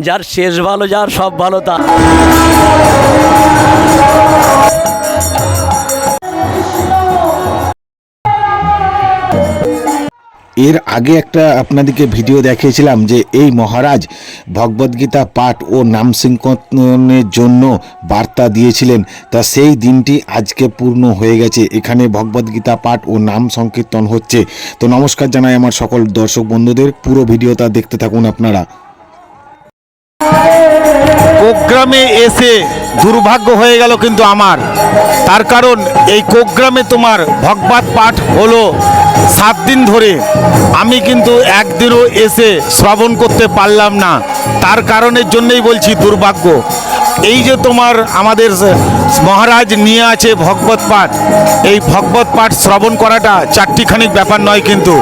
যার শেষ ভালো, যার সব ভালো তা। এর আগে একটা আপনাদেরকে ভিডিও দেখিয়েছিলাম যে এই মহারাজ ভগবদ্গীতা পাঠ ও নাম সংকীর্তনের জন্য বার্তা দিয়েছিলেন। তা সেই দিনটি আজকে পূর্ণ হয়ে গেছে। এখানে ভগবদ্গীতা পাঠ ও নাম সংকীর্তন হচ্ছে। তো নমস্কার জানাই আমার সকল দর্শক বন্ধুদের। পুরো ভিডিওটা দেখতে থাকুন আপনারা। কোগ্রামে এসে দুর্ভাগ্য হয়ে গেল কিন্তু আমার। তার কারণ এই কোগ্রামে তোমার ভগবত পাঠ হলো সাত দিন ধরে। আমি কিন্তু একদিনও এসে শ্রবণ করতে পারলাম না। তার কারণের জন্যই বলছি দুর্ভাগ্য। এই যে তোমার আমাদের মহারাজ নিয়ে আছে ভগবত পাঠ, এই ভগবত পাঠ শ্রবণ করাটা চারটিখানিক ব্যাপার নয় কিন্তু।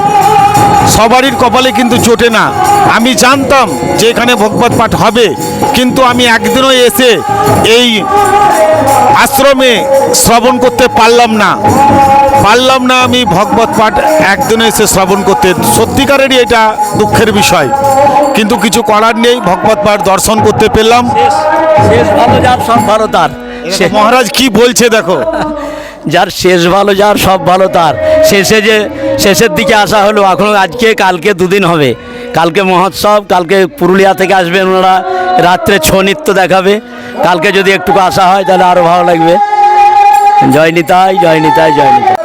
সবারই কপালে কিন্তু জোটে না। আমি জানতাম যে এখানে ভগবত পাঠ হবে কিন্তু আমি একদিনও এসে এই আশ্রমে শ্রবণ করতে পারলাম না। পারলাম না আমি ভগবত পাঠ একদিনও এসে শ্রবণ করতে। সত্যিকারেরই এটা দুঃখের বিষয়। কিন্তু কিছু করার নেই ভগবত পাঠ দর্শন করতে পেলাম। শেষ শেষ ভালো যার সব ভালো তার। সে- মহারাজ কি বলছে দেখো? যার শেষ ভালো, যার সব ভালো তার। শেষে যে, শেষের দিকে আসা হলো এখনও আজকে, কালকে দুদিন হবে। কালকে মহোৎসব, কালকে পুরুলিয়া থেকে আসবেন ওনারা। রাত্রে ছৌ নৃত্য দেখাবে। কালকে যদি একটুকু আসা হয়, তাহলে আরও ভালো লাগবে। জয় নিতাই জয় নিতাই জয় নিতাই।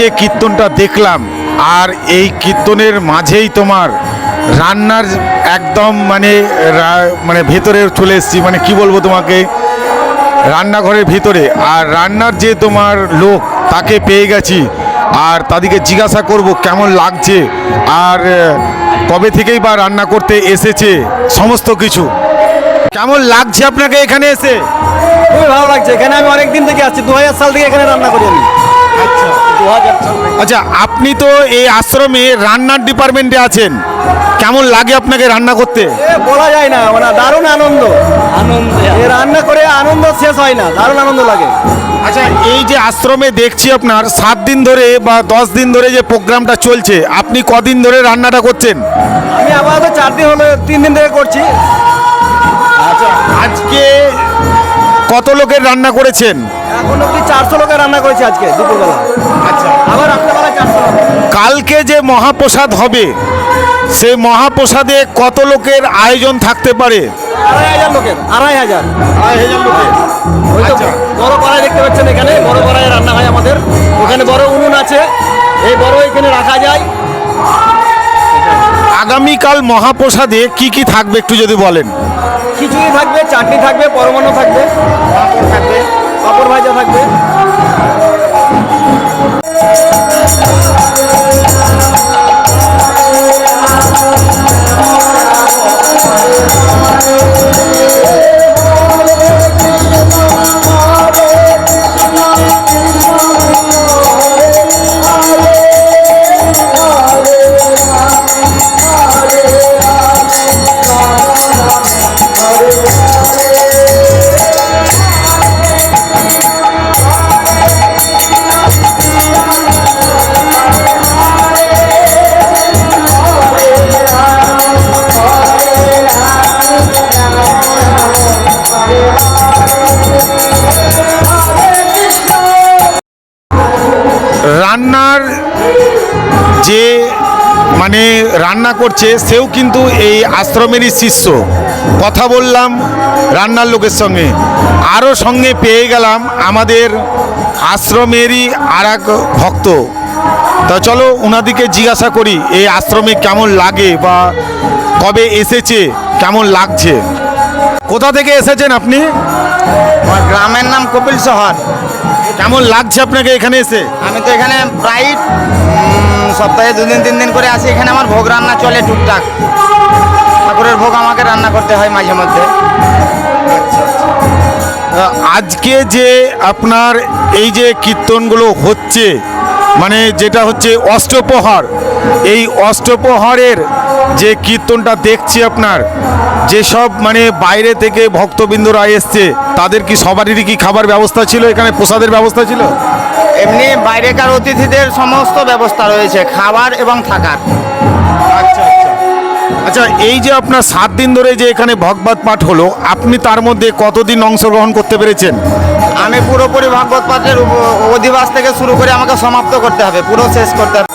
যে কীর্তনটা দেখলাম, আর এই কীর্তনের মাঝেই তোমার রান্নার একদম মানে মানে ভেতরে চলে এসেছি মানে কি বলব তোমাকে? রান্নাঘরের ভিতরে, আর রান্নার যে তোমার লোক, তাকে পেয়ে গেছি, আর তাদেরকে জিজ্ঞাসা করব কেমন লাগছে, আর কবে থেকেই বা রান্না করতে এসেছে, সমস্ত কিছু। কেমন লাগছে আপনাকে এখানে এসে? খুবই ভালো লাগছে। এখানে আমি অনেক দিন থেকে আছি দু সাল থেকে এখানে রান্না করি আমি। আচ্ছা আপনি তো এই আশ্রমে রান্নার ডিপার্টমেন্টে আছেন। কেমন লাগে আপনাকে রান্না করতে? এ বলা যায় না মানে দারুণ আনন্দ। আনন্দ রান্না করে আনন্দ শেষ হয় না দারুণ আনন্দ লাগে। আচ্ছা এই যে আশ্রমে দেখছি আপনার সাত দিন ধরে বা দশ দিন ধরে যে প্রোগ্রামটা চলছে আপনি কদিন ধরে রান্নাটা করছেন? আমি আপাতত চার দিন হলো তিন দিন ধরে করছি। আচ্ছা কত লোকের রান্না করেছেন? এখন অব্দি চারশো লোকের রান্না করেছি আজকে দুপুরবেলা। আচ্ছা। আবার রাত্রেবেলা চারশো কালকে যে মহাপ্রসাদ হবে সেই মহাপ্রসাদে কত লোকের আয়োজন থাকতে পারে? আড়াই হাজার লোকের আড়াই হাজার। ওই তো আচ্ছা। বড় কড়াই দেখতে পাচ্ছেন এখানে বড় কড়াই রান্না হয় আমাদের। ওখানে বড় উনুন আছে এই বড় এখানে রাখা যায়। আগামীকাল মহাপ্রসাদে কি কি থাকবে একটু যদি বলেন? খিচুড়ি থাকবে চাটনি থাকবে পরমাণু থাকবে থাকবে পাপড় ভাজা থাকবে। যে মানে রান্না করছে, সেও কিন্তু এই আশ্রমেরই শিষ্য। কথা বললাম রান্নার লোকের সঙ্গে। আরও সঙ্গে পেয়ে গেলাম আমাদের আশ্রমেরই আর এক ভক্ত। তা চলো ওনাদিকে জিজ্ঞাসা করি, এই আশ্রমে কেমন লাগে বা কবে এসেছে, কেমন লাগছে? কোথা থেকে এসেছেন আপনি? আমার গ্রামের নাম কপিল শহর। কেমন লাগছে আপনাকে এখানে এসে? আমি তো এখানে প্রায় সপ্তাহে দুদিন তিন দিন করে আসি। এখানে আমার ভোগ রান্না চলে টুকটাক। ঠাকুরের ভোগ আমাকে রান্না করতে হয় মাঝে মধ্যে। আজকে যে আপনার এই যে কীর্তনগুলো হচ্ছে মানে যেটা হচ্ছে অষ্টপ্রহর এই অষ্টপ্রহরের যে কীর্তনটা দেখছি আপনার যেসব মানে বাইরে থেকে ভক্তবৃন্দরা এসছে তাদের কি সবারই কি খাবার ব্যবস্থা ছিল? এখানে প্রসাদের ব্যবস্থা ছিল? এমনি বাইরেকার অতিথিদের সমস্ত ব্যবস্থা রয়েছে খাবার এবং থাকার। আচ্ছা। আচ্ছা এই যে আপনার সাত দিন ধরে যে এখানে ভগবত পাঠ হলো, আপনি তার মধ্যে কতদিন অংশগ্রহণ করতে পেরেছেন? আমি পুরোপুরি ভাগবত পাঠের অধিবাস থেকে শুরু করে আমাকে সমাপ্ত করতে হবে, পুরো শেষ করতে হবে।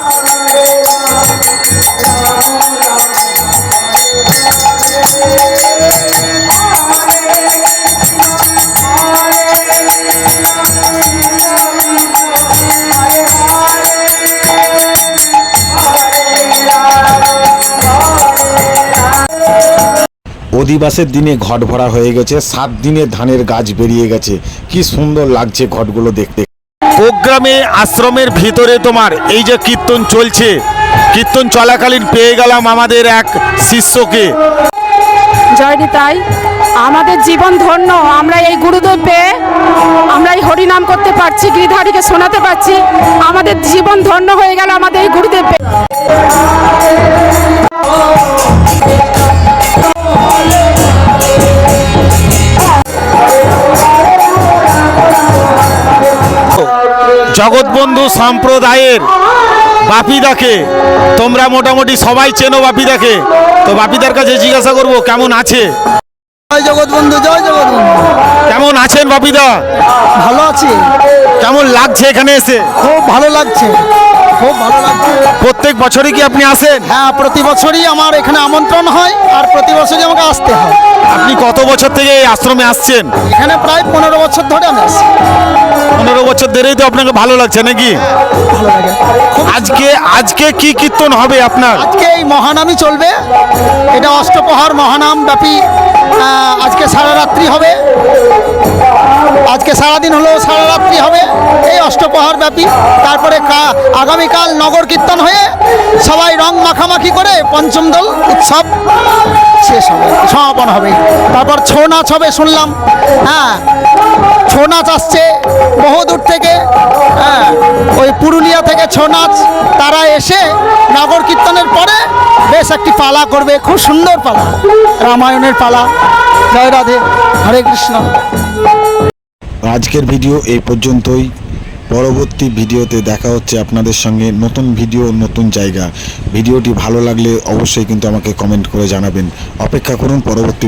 অধিবাসের দিনে ঘট ভরা হয়ে গেছে। সাত দিনে ধানের গাছ বেরিয়ে গেছে। কি সুন্দর লাগছে ঘটগুলো দেখতে। প্রোগ্রামে আশ্রমের ভিতরে তোমার এই যে কীর্তন চলছে কীর্তন চলাকালীন পেয়ে গেলাম আমাদের এক শিষ্যকে। জয় নিতাই আমাদের জীবন ধন্য আমরা এই গুরুদেব পেয়ে আমরা এই হরিনাম করতে পারছি গিরিধারীকে শোনাতে পারছি আমাদের জীবন ধন্য হয়ে গেল আমাদের এই গুরুদেব পেয়ে। জগৎবন্ধু সম্প্রদায়ের বাপিদাকে তোমরা মোটামুটি সবাই চেনো বাপিদাকে। তো বাপিদার কাছে জিজ্ঞাসা করব কেমন আছে? জয় জগৎবন্ধু জয় জগৎবন্ধু কেমন আছেন বাপিদা? ভালো আছি। কেমন লাগছে এখানে এসে? খুব ভালো লাগছে। খুব ভালো লাগছে। প্রত্যেক বছরই কি আপনি আসেন? হ্যাঁ প্রতি বছরই আমার এখানে আমন্ত্রণ হয় আর প্রতি বছরই আমাকে আসতে হয়। আপনি কত বছর থেকে এই আশ্রমে আসছেন? এখানে প্রায় পনেরো বছর ধরে আমি আসি পনেরো বছর ধরেই তো আপনাকে ভালো লাগছে নাকি? ভালো লাগে। আজকে আজকে কি কীর্তন হবে আপনার? আজকে এই মহানামই চলবে। এটা অষ্টপ্রহর মহানাম ব্যাপী আজকে সারা রাত্রি হবে। আজকে সারাদিন হলো সারা রাত্রি হবে। এই অষ্টপ্রহর ব্যাপী তারপরে আগামীকাল নগর কীর্তন হয়ে সবাই রং মাখামাখি করে পঞ্চম দল উৎসব শেষ হবে, সমাপন হবে। তারপর ছৌ নাচ হবে, শুনলাম। হ্যাঁ ছৌ নাচ আসছে বহু দূর থেকে। হ্যাঁ ওই পুরুলিয়া থেকে ছৌ নাচ। তারা এসে নগর কীর্তনের পরে বেশ একটি পালা করবে, খুব সুন্দর পালা। রামায়ণের পালা। জয় রাধে, হরে কৃষ্ণ। আজকের ভিডিও এই পর্যন্তই। পরবর্তী ভিডিওতে দেখা হচ্ছে আপনাদের সঙ্গে নতুন ভিডিও, নতুন জায়গা। ভিডিওটি ভালো লাগলে অবশ্যই কিন্তু আমাকে কমেন্ট করে জানাবেন। অপেক্ষা করুন, পরবর্তী